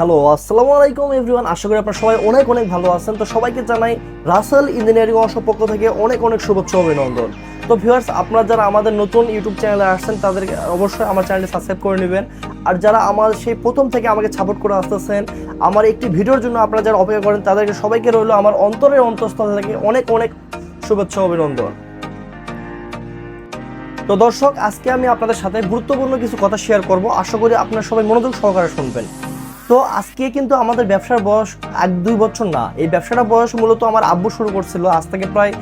Hello আসসালামু আলাইকুম everyone আশা করি আপনারা সবাই অনেক অনেক ভালো আছেন। তো সবাইকে জানাই রাসেল ইঞ্জিনিয়ারিং অংশ পক্ষ থেকে অনেক অনেক শুভেচ্ছা অভিনন্দন। তো ভিউয়ার্স আপনারা যারা আমাদের নতুন ইউটিউব চ্যানেলে আসছেন, তাদেরকে অবশ্যই আমার চ্যানেলটি সাবস্ক্রাইব করে নেবেন। আর যারা আমার সেই প্রথম থেকে আমাকে সাপোর্ট করে আসতেছেন, আমার একটি ভিডিওর জন্য আপনারা যারা অপেক্ষা করেন, তাদেরকে সবাইকে রইল আমার অন্তরের অন্তঃস্থল থেকে অনেক অনেক শুভেচ্ছা অভিনন্দন। তো দর্শক, আজকে আমি আপনাদের সাথে গুরুত্বপূর্ণ কিছু কথা শেয়ার করব। আশা করি আপনারা সবাই মনোযোগ সহকারে শুনবেন। তো আজকে কিন্তু আমাদের ব্যবসার বয়স এক, দুই বছর না। এই ব্যবসাটা বয়স মূলত আমার আব্বু শুরু করছিল, আজ থেকে প্রায়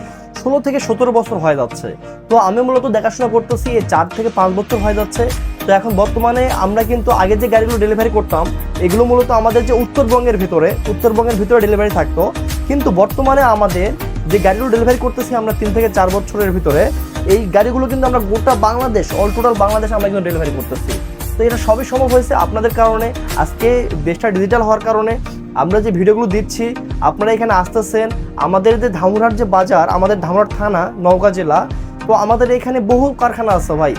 ষোলো থেকে সতেরো বছর হয়ে যাচ্ছে। তো আমি মূলত দেখাশোনা করতেছি, এই চার থেকে পাঁচ বছর হয়ে যাচ্ছে। তো এখন বর্তমানে আমরা কিন্তু আগে যে গাড়িগুলো ডেলিভারি করতাম, এগুলো মূলত আমাদের যে উত্তরবঙ্গের ভিতরে উত্তরবঙ্গের ভিতরে ডেলিভারি থাকতো। কিন্তু বর্তমানে আমাদের যে গাড়িগুলো ডেলিভারি করতেছি আমরা তিন থেকে চার বছরের ভিতরে, এই গাড়িগুলো কিন্তু আমরা গোটা বাংলাদেশ অল টোটাল বাংলাদেশ আমরা কিন্তু ডেলিভারি করতেছি। তো এটা সবই সম্ভব হয়েছে আপনাদের কারণে। আজকে দেশটা ডিজিটাল হওয়ার কারণে আমরা যে ভিডিওগুলো দিচ্ছি, আপনারা এখানে আসতেছেন। আমাদের যে ধামুরহাট যে বাজার, আমাদের ধামুরহাট থানা, নওগাঁ জেলা, তো আমাদের এখানে বহু কারখানা আছে ভাই।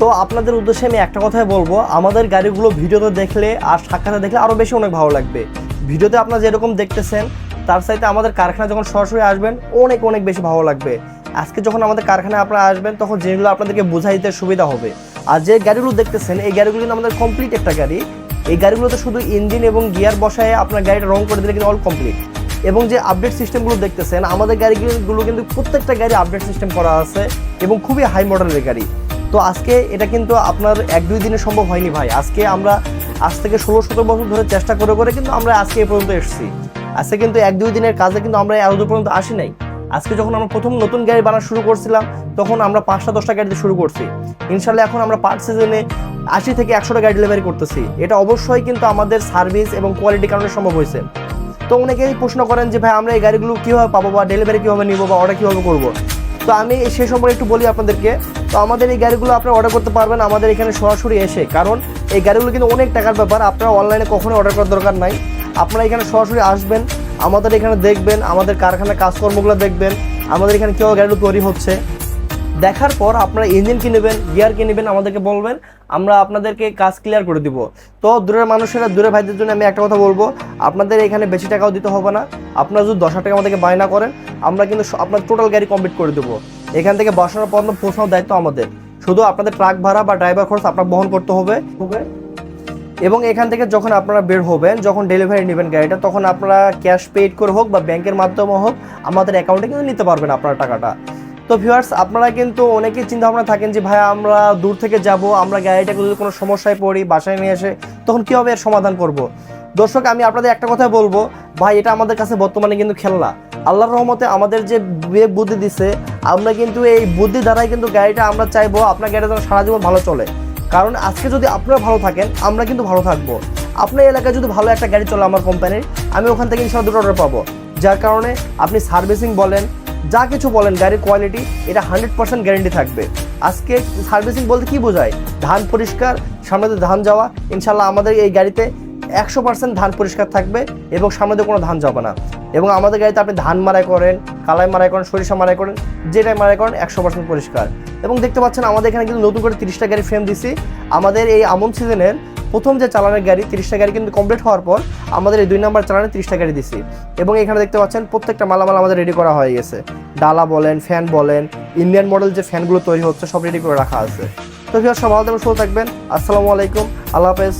তো আপনাদের উদ্দেশ্যে আমি একটা কথাই বলব, আমাদের গাড়িগুলো ভিডিওতে দেখলে আর সাক্ষাতে দেখলে আরও বেশি অনেক ভালো লাগবে। ভিডিওতে আপনারা যেরকম দেখতেছেন, তার সাথে আমাদের কারখানা যখন সরাসরি আসবেন, অনেক অনেক বেশি ভালো লাগবে। আজকে যখন আমাদের কারখানায় আপনারা আসবেন, তখন যেগুলো আপনাদেরকে বোঝাইতে সুবিধা হবে। আর যে গাড়িগুলো দেখতেছেন, এই গাড়িগুলো কিন্তু আমাদের কমপ্লিট একটা গাড়ি। এই গাড়িগুলোতে শুধু ইঞ্জিন এবং গিয়ার বসায় আপনার গাড়িটা রং করে দিলে কিন্তু অল কমপ্লিট এবং যে আপডেট সিস্টেমগুলো দেখতেছেন, আমাদের গাড়িগুলো কিন্তু প্রত্যেকটা গাড়ি আপডেট সিস্টেম করা আছে এবং খুবই হাই মডেলের গাড়ি। তো আজকে এটা কিন্তু আপনার এক দুই দিনে সম্ভব হয়নি ভাই। আজকে আমরা আজ থেকে ষোলো সতেরো বছর ধরে চেষ্টা করে করে কিন্তু আমরা আজকে এ পর্যন্ত এসেছি। আজকে কিন্তু এক দুই দিনের কাজে কিন্তু আমরা এত পর্যন্ত আসি নাই। আজকে যখন আমরা প্রথম নতুন গাড়ি বানানো শুরু করছিলাম, তখন আমরা পাঁচটা, দশটা গাড়িতে শুরু করছি। ইনশাল্লাহ এখন আমরা পার্ট সিজনে আশি থেকে একশোটা গাড়ি ডেলিভারি করতেছি। এটা অবশ্যই কিন্তু আমাদের সার্ভিস এবং কোয়ালিটি কারণে সম্ভব হয়েছে। তো অনেকেই প্রশ্ন করেন যে, ভাই, আমরা এই গাড়িগুলো কীভাবে পাবো বা ডেলিভারি কীভাবে নিবো বা অর্ডার কীভাবে করব? তো আমি সে সম্পর্কে একটু বলি আপনাদেরকে। তো আমাদের এই গাড়িগুলো আপনারা অর্ডার করতে পারবেন আমাদের এখানে সরাসরি এসে। কারণ এই গাড়িগুলো কিন্তু অনেক টাকার ব্যাপার। আপনারা অনলাইনে কখনোই অর্ডার করার দরকার নাই। আপনারা এখানে সরাসরি আসবেন। আমাদের এখানে দেখবেন, আমাদের কারখানার কাজকর্মগুলো দেখবেন, আমাদের এখানে কীভাবে গাড়িগুলো তৈরি হচ্ছে। দেখার পর আপনারা ইঞ্জিন কিনবেন গিয়ার কিনবেন আমাদেরকে বলবেন, আমরা আপনাদেরকে কাজ ক্লিয়ার করে দিব। তো দূরের মানুষেরা দূরের ভাইদের জন্য আমি একটা কথা বলব, আপনাদের এখানে বেশি টাকাও দিতে হবে না। আপনারা যদি দশ টাকা আমাদেরকে বায়না করেন, আমরা কিন্তু আপনার টোটাল গাড়ি কমপ্লিট করে দেবো। এখান থেকে বসানোর পর্যন্ত পৌঁছানোর দায়িত্ব আমাদের। শুধু আপনাদের ট্রাক ভাড়া বা ড্রাইভার খরচ আপনার বহন করতে হবে। এবং এখান থেকে যখন আপনারা বের হবেন, যখন ডেলিভারি নেবেন গাড়িটা, তখন আপনারা ক্যাশ পেড করে হোক বা ব্যাংকের মাধ্যমে হোক, আমাদের অ্যাকাউন্টে কিন্তু নিতে পারবেন আপনার টাকাটা। তো ভিউয়ার্স আপনারা কিন্তু অনেকেই চিন্তা ভাবনা থাকেন যে, ভাই, আমরা দূর থেকে যাব, আমরা গাড়িটাকে যদি কোনো সমস্যায় পড়ি, বাসায় নিয়ে এসে, তখন কীভাবে এর সমাধান করব? দর্শক, আমি আপনাদের একটা কথা বলব, ভাই, এটা আমাদের কাছে বর্তমানে কিন্তু খেলনা। আল্লাহর রহমতে আমাদের যে বুদ্ধি দিছে, আমরা কিন্তু এই বুদ্ধি দ্বারাই কিন্তু গাড়িটা আমরা চাইব, আপনার গাড়িটা যেন সারা জীবন ভালো চলে। কারণ আজকে যদি আপনারা ভালো থাকেন, আমরা কিন্তু ভালো থাকব। আপনার এলাকায় যদি ভালো একটা গাড়ি চলে আমার কোম্পানির আমি ওখান থেকে ইনশাল্লাহ দুটো অর্ডার পাবো। যার কারণে আপনি সার্ভিসিং বলেন, যা কিছু বলেন, গাড়ির কোয়ালিটি এটা হান্ড্রেড পার্সেন্ট গ্যারেন্টি থাকবে। আজকে সার্ভিসিং বলতে কি বোঝায়? ধান পরিষ্কার, সামনে ধান যাওয়া, ইনশাল্লাহ আমাদের এই গাড়িতে একশো পার্সেন্ট ধান পরিষ্কার থাকবে এবং সামনে কোনো ধান যাবে না। এবং আমাদের গাড়িতে আপনি ধান মারাই করেন, কালাই মারাই করেন, সরিষা মারাই করেন, যেটাই মারাই করেন, একশো পার্সেন্ট পরিষ্কার। এবং দেখতে পাচ্ছেন আমাদের এখানে কিন্তু নতুন করে তিরিশটা গাড়ি ফ্রেম দিছি। আমাদের এই আমন সিজনের প্রথম যে চালানের গাড়ি, তিরিশটা গাড়ি কিন্তু কমপ্লিট হওয়ার পর আমাদের এই দুই নম্বর চালানে তিরিশটা গাড়ি দিছি। এবং এখানে দেখতে পাচ্ছেন প্রত্যেকটা মালামাল আমাদের রেডি করা হয়ে গেছে। ডালা বলেন ফ্যান বলেন ইন্ডিয়ান মডেল যে ফ্যানগুলো তৈরি হচ্ছে, সব রেডি করে রাখা আছে। তো ভিউয়ার সব ভালো থাকবেন, সুস্থ থাকবেন। আসসালামু আলাইকুম, আল্লাহ হাফেজ।